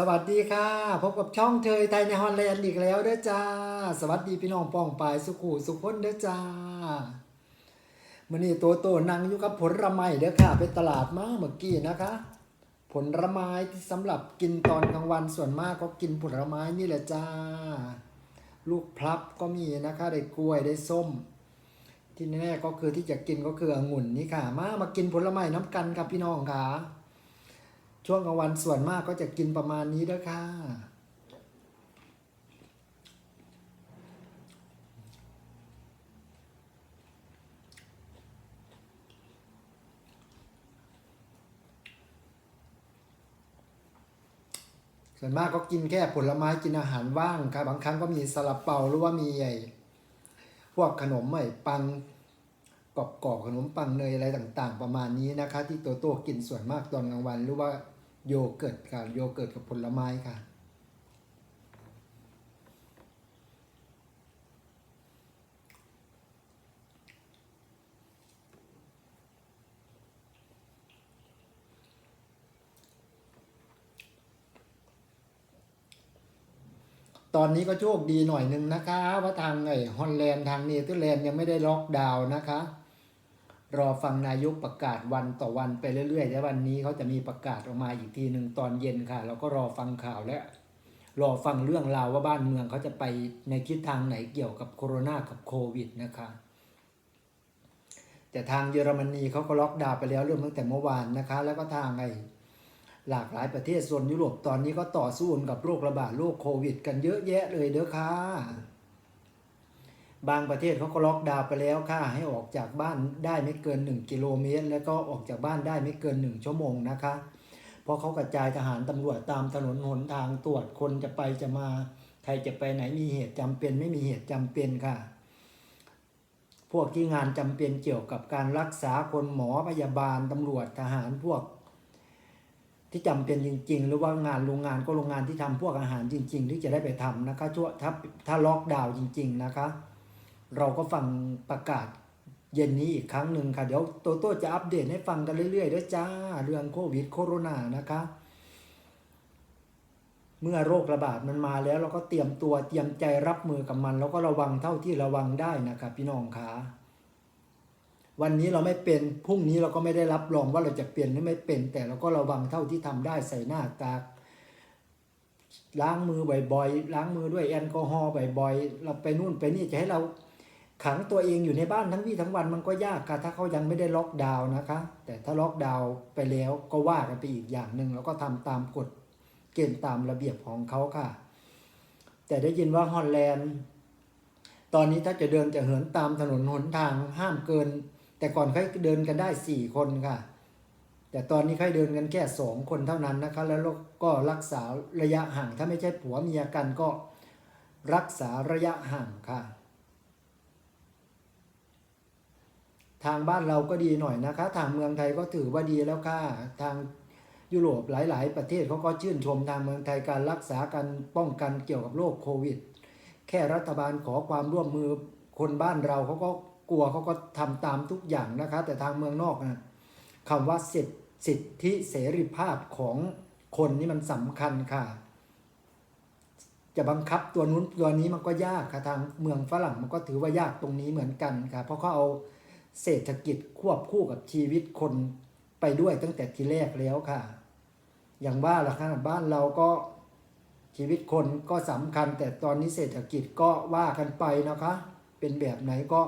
สวัสดีค่ะ พบกับช่องเทยไทยในฮอลแลนด์อีกแล้วเด้อจ้า สวัสดีพี่น้องป้องปายสุขุสุขพ้นเด้อจ้ามื่อนี้ตัวโตนั่งอยู่กับผลไม้เด้อค่ะไปตลาดมาเมื่อกี้นะคะ ผลไม้ที่สำหรับกินตอนกลางวันส่วนมากก็กินผลไม้นี่แหละจ้า ลูกพลับก็มีนะคะ ได้กล้วยได้ส้ม ที่แน่ๆก็คือที่จะกินก็คือองุ่นนี่ค่ะ มามากินผลไม้น้ำกันครับพี่น้องค่ะ ช่วงกลางวันส่วนมากก็จะกินประมาณนี้ด้อค่ะส่วนมากก็กินแค่ผลไม้กินอาหารว่างครับบางครั้งก็มีซาลาเปาหรือว่ามีไอ้พวกขนมไอ้ปังกรอบๆขนมปังเนยอะไรต่างๆ ประมาณนี้นะคะ ที่โตโต้กินส่วนมากตอนกลางวันหรือว่า โยเกิร์ตค่ะโยเกิร์ตกับผลไม้ค่ะ ตอนนี้ก็โชคดีหน่อยหนึ่งนะคะ ว่าทางไอ้ฮอลแลนด์ทางเนเธอร์แลนด์ยังไม่ได้ล็อกดาวน์นะคะ รอฟังนายกประกาศวันต่อวันไปเรื่อยๆแล้ววันนี้เขาจะมีประกาศออกมาอีกทีหนึ่งตอนเย็นค่ะ เราก็รอฟังข่าวและ รอฟังเรื่องราวว่าบ้านเมืองเขาจะไปในทิศทางไหนเกี่ยวกับโคโรนากับโควิดนะคะแต่ทางเยอรมนีเขาก็ล็อกดาวน์ไปแล้วเริ่มตั้งแต่เมื่อวานนะคะ แล้วก็ทางไอ้หลากหลายประเทศโซนยุโรปตอนนี้ก็ต่อสู้กับโรคระบาดโรคโควิด กันเยอะแยะเลยเด้อค่ะ บางประเทศเขาก็ล็อกดาวน์ไปแล้วค่ะให้ออกจากบ้านได้ไม่เกิน 1 กิโลเมตร แล้วก็ออกจากบ้านได้ไม่เกิน 1 ชั่วโมงนะคะเพราะเขากระจายทหารตำรวจตามถนนหนทางตรวจคนจะไปจะมาใครจะไปไหนมีเหตุจำเป็นไม่มีเหตุจำเป็นค่ะ พวกที่งานจำเป็นเกี่ยวกับการรักษาคนหมอพยาบาลตำรวจทหารพวก ที่จำเป็นจริง ๆ หรือว่างานโรงงานก็โรงงานที่ทำพวกอาหารจริง ๆ ที่จะได้ไปทำนะคะช่วถ้าถ้าล็อกดาวน์จริง ๆ นะคะ เราก็ฟังประกาศเย็นนี้อีกครั้งหนึ่งค่ะ เดี๋ยวโตโต้จะอัปเดตให้ฟังกันเรื่อยๆด้วยจ้า เรื่องโควิดโคโรนานะคะ เมื่อโรคระบาดมันมาแล้วเราก็เตรียมตัวเตรียมใจรับมือกับมัน แล้วก็ระวังเท่าที่ระวังได้นะครับพี่น้องคะวันนี้เราไม่เป็นพรุ่งนี้เราก็ไม่ได้รับรองว่าเราจะเป็นหรือไม่เป็น แต่เราก็ระวังเท่าที่ทำได้ใส่หน้ากากล้างมือบ่อยๆล้างมือด้วยแอลกอฮอล์บ่อยๆเราไปนู่นไปนี่จะให้เรา ขังตัวเองอยู่ในบ้านทั้งวี่ทั้งวันมันก็ยากค่ะถ้าเขายังไม่ได้ล็อกดาวน์นะคะ แต่ถ้าล็อกดาวน์ไปแล้วก็ว่ากันไปอีกอย่างหนึ่งแล้วก็ทำตามกฎเกณฑ์ตามระเบียบของเขาค่ะ แต่ได้ยินว่าฮอลแลนด์ ตอนนี้ถ้าจะเดินจะเหินตามถนนหนทางห้ามเกิน แต่ก่อนเขาเดินกันได้สี่คนค่ะ แต่ตอนนี้เขาเดินกันแค่สองคนเท่านั้นนะคะ แล้วก็รักษาระยะห่างถ้าไม่ใช่ผัวเมียกันก็รักษาระยะห่างค่ะ ทางบ้านเราก็ดีหน่อยนะคะ ทางเมืองไทยก็ถือว่าดีแล้วค่ะ ทางยุโรปหลาย ๆ ประเทศเขาก็ชื่นชมทางเมืองไทยการรักษาการป้องกันเกี่ยวกับโรคโควิด แค่รัฐบาลขอความร่วมมือคนบ้านเราเขาก็กลัวเขาก็ทำตามทุกอย่างนะคะ แต่ทางเมืองนอกนะคำว่าสิทธิสิทธิเสรีภาพของคนนี่มันสำคัญค่ะ จะบังคับตัวนู้นตัวนี้มันก็ยากค่ะทางเมืองฝรั่งมันก็ถือว่ายากตรงนี้เหมือนกันค่ะ เพราะเขาเอา เศรษฐกิจควบคู่กับชีวิตคนไปด้วยตั้งแต่ทีแรกแล้วค่ะ อย่างว่าล่ะค่ะบ้านเราก็ชีวิตคนก็สำคัญ แต่ตอนนี้เศรษฐกิจก็ว่ากันไปนะคะ เป็นแบบไหนก็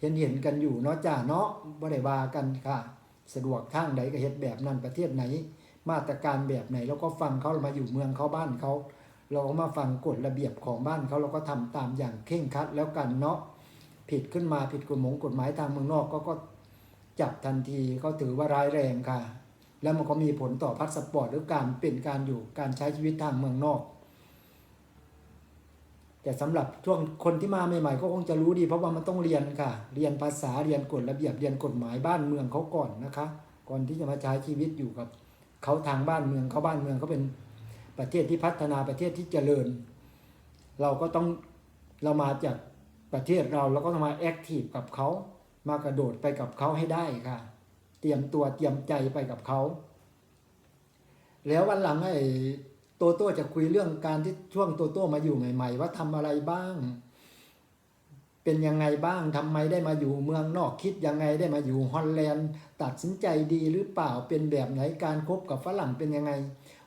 เห็นเห็นกันอยู่เนาะจ้าเนาะบ่ได้ว่ากันค่ะ สะดวกทางใดก็เฮ็ดแบบนั้นประเทศไหน มาตรการแบบไหนเราก็ฟังเขาเรามาอยู่เมืองเขาบ้านเขา เราก็มาฟังกฎระเบียบของบ้านเขาเราก็ทำตามอย่างเคร่งครัดแล้วกันเนาะ ผิดขึ้นมาผิดกฎหมงกฎหมายทางเมืองนอกก็ก็จับทันทีเขาถือว่าร้ายแรงค่ะ แล้วมันก็มีผลต่อพาสปอร์ตหรือการเป็นการอยู่การใช้ชีวิตทางเมืองนอก แต่สำหรับช่วงคนที่มาใหม่ๆก็คงจะรู้ดี เพราะว่ามันต้องเรียนค่ะ เรียนภาษาเรียนกฎระเบียบเรียนกฎหมายบ้านเมืองเขาก่อนนะคะ ก่อนที่จะมาใช้ชีวิตอยู่กับเขาทางบ้านเมืองเขาบ้านเมืองเขาเป็นประเทศที่พัฒนาประเทศที่เจริญ เราก็ต้องเรามาจาก ประเทศเราเราก็ต้องมาแอคทีฟกับเขามากระโดดไปกับเขาให้ได้ค่ะ เตรียมตัวเตรียมใจไปกับเขา แล้ววันหลังไอ้โตโต้จะคุยเรื่องการที่ช่วงโตโต้มาอยู่ใหม่ ๆ ว่าทำอะไรบ้าง เป็นยังไงบ้างทำไมได้มาอยู่เมืองนอกคิดยังไงได้มาอยู่ฮอลแลนด์ ตัดสินใจดีหรือเปล่าเป็นแบบไหนการคบกับฝรั่งเป็นยังไง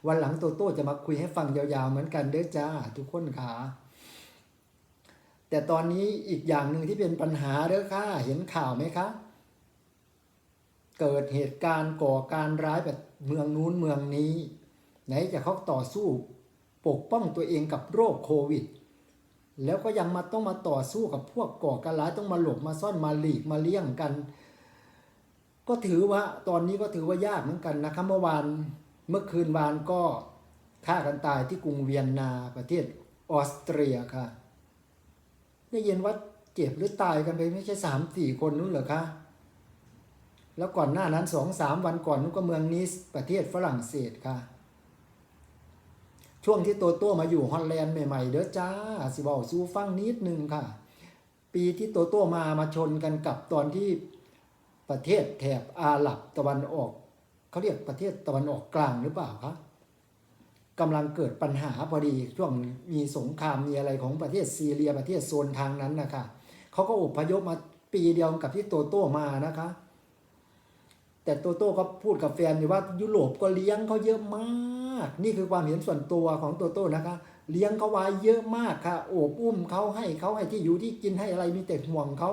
วันหลังโตโต้จะมาคุยให้ฟังยาวๆเหมือนกันเด้อจ้า ทุกคนขา แต่ตอนนี้อีกอย่างหนึ่งที่เป็นปัญหาเด้อค่ะเห็นข่าวไหมคะ เกิดเหตุการณ์ก่อการร้ายแบบเมืองนู้นเมืองนี้ ไหนจะเขาต่อสู้ปกป้องตัวเองกับโรคโควิด แล้วก็ยังมาต้องมาต่อสู้กับพวกก่อการร้ายต้องมาหลบมาซ่อนมาหลีกมาเลี่ยงกัน ก็ถือว่าตอนนี้ก็ถือว่ายากเหมือนกันนะครับเมื่อวานเมื่อคืนวานก็ฆ่ากันตายที่กรุงเวียนนาประเทศออสเตรียค่ะ ได้ยินว่าเจ็บหรือตายกันไปไม่ใช่สามสี่คนนู้นเหรอคะแล้วก่อนหน้านั้นสองสามวันก่อนนู้นก็เมืองนิสประเทศฝรั่งเศสค่ะ ช่วงที่โตโต้มาอยู่ฮอลแลนด์ใหม่ๆ เด้อจ้า สิบอกซูฟังนิดนึงค่ะ ปีที่โตโต้มามาชนกันกับตอนที่ประเทศแถบอาหรับตะวันออก เขาเรียกประเทศตะวันออกกลางหรือเปล่าคะ กำลังเกิดปัญหาพอดีช่วงมีสงครามมีอะไรของประเทศซีเรียประเทศโซนทางนั้นนะคะเขาก็อพยพมาปีเดียวกับที่โตโต้มานะคะ แต่โตโต้ก็พูดกับแฟนอยู่ว่ายุโรปก็เลี้ยงเขาเยอะมาก นี่คือความเห็นส่วนตัวของโตโต้นะคะ เลี้ยงเขาไว้เยอะมากค่ะโอบอุ้มเขาให้เขาให้ที่อยู่ที่กินให้อะไรมีแต่ห่วงเขา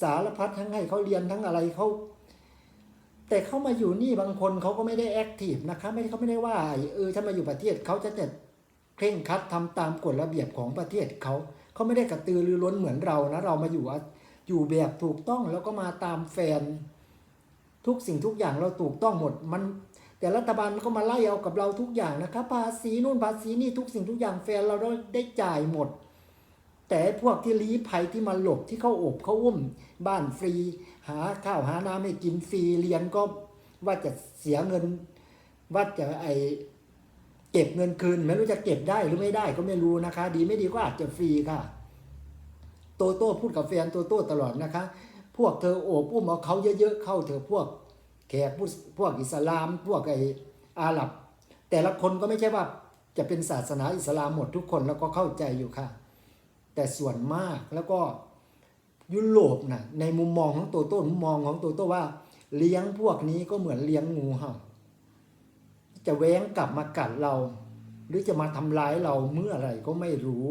สารพัดทั้งให้เขาเรียนทั้งอะไรเขา แต่เข้ามาอยู่นี่บางคนเขาก็ไม่ได้แอคทีฟนะคะไม่เขาไม่ได้ว่าเออถ้ามาอยู่ประเทศเขาจะจะเคร่งครัดทำตามกฎระเบียบของประเทศเขาเขาไม่ได้กระตือรือร้นเหมือนเรานะเรามาอยู่อยู่แบบถูกต้องแล้วก็มาตามแฟน ทุกสิ่งทุกอย่างเราถูกต้องหมดมัน แต่รัฐบาลก็มาไล่เอากับเราทุกอย่างนะครับภาษีนู่นภาษีนี่ทุกสิ่งทุกอย่างแฟนเราได้จ่ายหมด แต่พวกที่ลี้ภัยที่มาหลบที่เขาอบเขาอุ้ม บ้านฟรี หาข้าวหาน้ำให้กินฟรีเรียนก็ว่าจะเสียเงิน ว่าจะไอเก็บเงินคืน ไม่รู้จะเก็บได้หรือไม่ได้ก็ไม่รู้นะคะ ดีไม่ดีก็อาจจะฟรีค่ะ โตโต้พูดกับแฟนโตโต้ตลอดนะคะ พวกเธอโอบอุ้มเอาเขาเยอะๆเข้าเธอพวกแขกพวกอิสลาม พวกไออาหรับ แต่ละคนก็ไม่ใช่ว่าจะเป็นศาสนาอิสลามหมดทุกคนแล้วก็เข้าใจอยู่ค่ะ แต่ส่วนมากแล้วก็ยุโรปนะในมุมมองของโตโต้มุมมองของโตโต้ว่า เลี้ยงพวกนี้ก็เหมือนเลี้ยงงูเห่าจะแว้งกลับมากัดเรา หรือจะมาทำร้ายเราเมื่อไหร่ก็ไม่รู้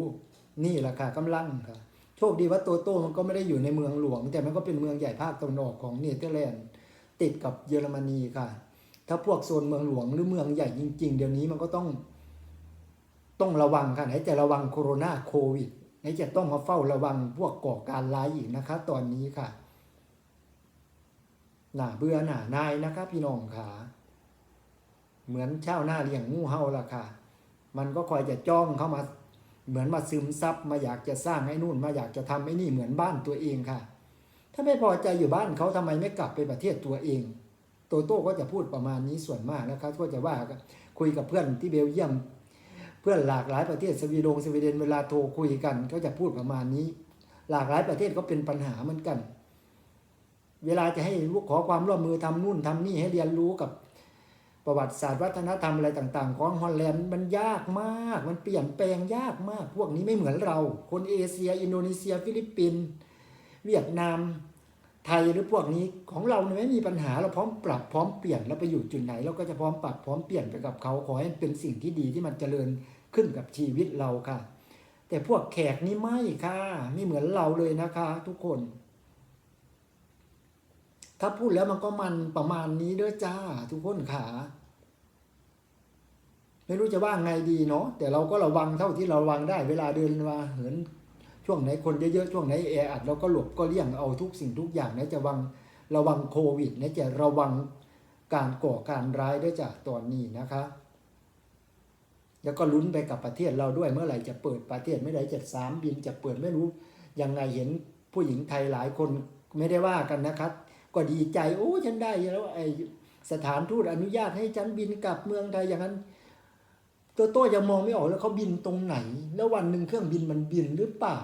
นี่แหละค่ะกำลังค่ะโชคดีว่าโตโต้มันก็ไม่ได้อยู่ในเมืองหลวง แต่มันก็เป็นเมืองใหญ่ภาคตะวันออกของเนเธอร์แลนด์ติดกับเยอรมนีค่ะ ถ้าพวกโซนเมืองหลวงหรือเมืองใหญ่จริง ๆ เดี๋ยวนี้มันก็ต้อง ต้องระวังค่ะไหนจะระวังโคโรนาโควิด ไหนจะต้องมาเฝ้าระวังพวกก่อการร้ายอีกนะคะ ตอนนี้ค่ะ หน้าเบื่อหน้านายนะคะ พี่น้องค่ะ เหมือนเช่าหน้าเลี้ยงงูเห่าละค่ะ มันก็คอยจะจ้องเข้ามา เหมือนมาซึมซับมาอยากจะสร้างไอ้นู่นมาอยากจะทำไอ้นี่เหมือนบ้านตัวเองค่ะ ถ้าไม่พอใจอยู่บ้านเขาทำไมไม่กลับไปประเทศตัวเองโตโต้ก็จะพูดประมาณนี้ส่วนมากนะครับก็จะว่าคุยกับเพื่อนที่เบลเยียม เพื่อนหลากหลายประเทศสวีดงสวีเดนเวลาโทรคุยกันก็จะพูดประมาณนี้ หลากหลายประเทศก็เป็นปัญหาเหมือนกัน เวลาจะให้ลูกขอความร่วมมือทำนู่นทำนี่ให้เรียนรู้กับประวัติศาสตร์วัฒนธรรมอะไรต่าง ๆ ของฮอลแลนด์มันยากมาก มันเปลี่ยนแปลงยากมาก พวกนี้ไม่เหมือนเรา คนเอเชีย อินโดนีเซีย ฟิลิปปินส์เวียดนาม ไทยหรือพวกนี้ของเราไม่มีปัญหาเราพร้อมปรับพร้อมเปลี่ยนเราไปอยู่จุดไหน เราก็จะพร้อมปรับพร้อมเปลี่ยนไปกับเขาขอให้เป็นสิ่งที่ดีที่มันเจริญขึ้นกับชีวิตเราค่ะ แต่พวกแขกนี่ไม่ค่ะไม่เหมือนเราเลยนะคะ ทุกคน ถ้าพูดแล้วมันก็มันประมาณนี้เด้อจ้า ทุกคนขาไม่รู้จะว่าไงดีเนาะแต่เราก็ระวังเท่าที่เราระวังได้เวลาเดินมาเหิน ช่วงไหนคนเยอะๆช่วงไหนแออัดเราก็หลบก็เลี่ยงเอาทุกสิ่งทุกอย่างนะจะวังระวังโควิดนะจะระวังการก่อการร้ายด้วยจากตอนนี้นะคะ แล้วก็ลุ้นไปกับประเทศเราด้วยเมื่อไหร่จะเปิดประเทศไม่ได้จะสามบินจะเปิดไม่รู้ยังไงเห็นผู้หญิงไทยหลายคนไม่ได้ว่ากันนะครับ ก็ดีใจโอ้ฉันได้แล้วไอสถานทูตอนุญาตให้ฉันบินกลับเมืองไทยอย่างนั้น ตัวโต้ยังมองไม่ออกแล้วเขาบินตรงไหน แล้ววันหนึ่งเครื่องบินมันบินหรือเปล่า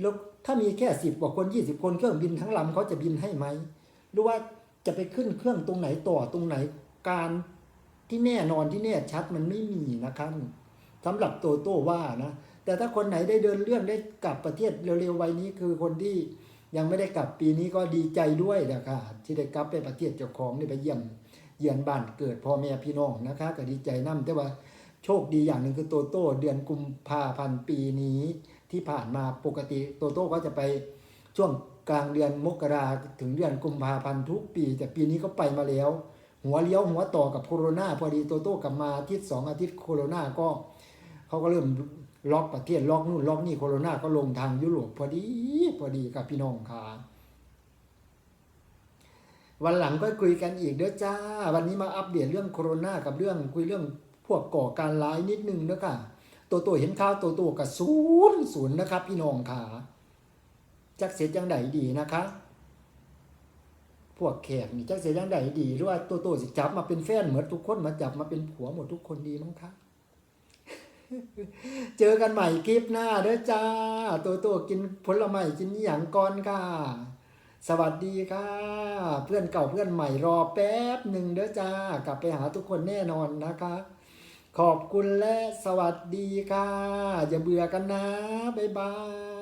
แล้วถ้ามีแค่สิบกว่าคนยี่สิบคนเครื่องบินทั้งลำเขาจะบินให้ไหมหรือว่าจะไปขึ้นเครื่องตรงไหนต่อตรงไหนการที่แน่นอนที่แน่ชัดมันไม่มีนะครับสำหรับโตโต้ว่านะแต่ถ้าคนไหนได้เดินเรื่องได้กลับประเทศเร็วๆวัยนี้คือคนที่ยังไม่ได้กลับปีนี้ก็ดีใจด้วยนะคะที่ได้กลับไปประเทศเจ้าของได้ไปเยี่ยม เยี่ยนบ้านเกิดพ่อแม่พี่น้องนะคะก็ดีใจนํแต่ว่าโชคดีอย่างหนึ่งคือโตโต้เดือนกุมภาพันธ์ปีนี้ที่ผ่านมาปกติโตโต้ก็จะไปช่วงกลางเดือนมกราถึงเดือนกุมภาพันธ์ทุกปี แต่ปีนี้ก็ไปมาแล้ว หัวเลี้ยวหัวต่อกับโคโรนาพอดีโตโต้กลับมาอาทิตย์สองอาทิตย์โคโรนาก็เขาก็เริ่มล็อกประเทศล็อกนู่นล็อกนี่โคโรนาก็ลงทางยุโรปพอดีพอดีกับพี่น้องค่ะ วันหลังก็คุยกันอีกเด้อจ้า วันนี้มาอัปเดตเรื่องโคโรนากับเรื่องคุยเรื่องพวกก่อการร้ายนิดนึงนะค่ะโตโต้เห็นข่าวโตโต้กับศูนย์ศูนย์นะครับ พี่น้องค่ะจักเสร็จยังไดดีนะคะ พวกแขกนี่จักเสียยังไดดีหรือว่าตัวโตสิจับมาเป็นแฟนเหมือนทุกคนมาจับมาเป็นผัวหมดทุกคนดีมั้งคะเจอกันใหม่คลิปหน้าเด้อจ้า ตัวโตกินผลไม้กินอย่างก่อนค่ะ สวัสดีค่ะ เพื่อนเก่าเพื่อนใหม่รอแป๊บหนึ่งเด้อจ้ากลับไปหาทุกคนแน่นอนนะคะ ขอบคุณและสวัสดีค่ะ อย่าเบื่อกันนะ บ๊ายบาย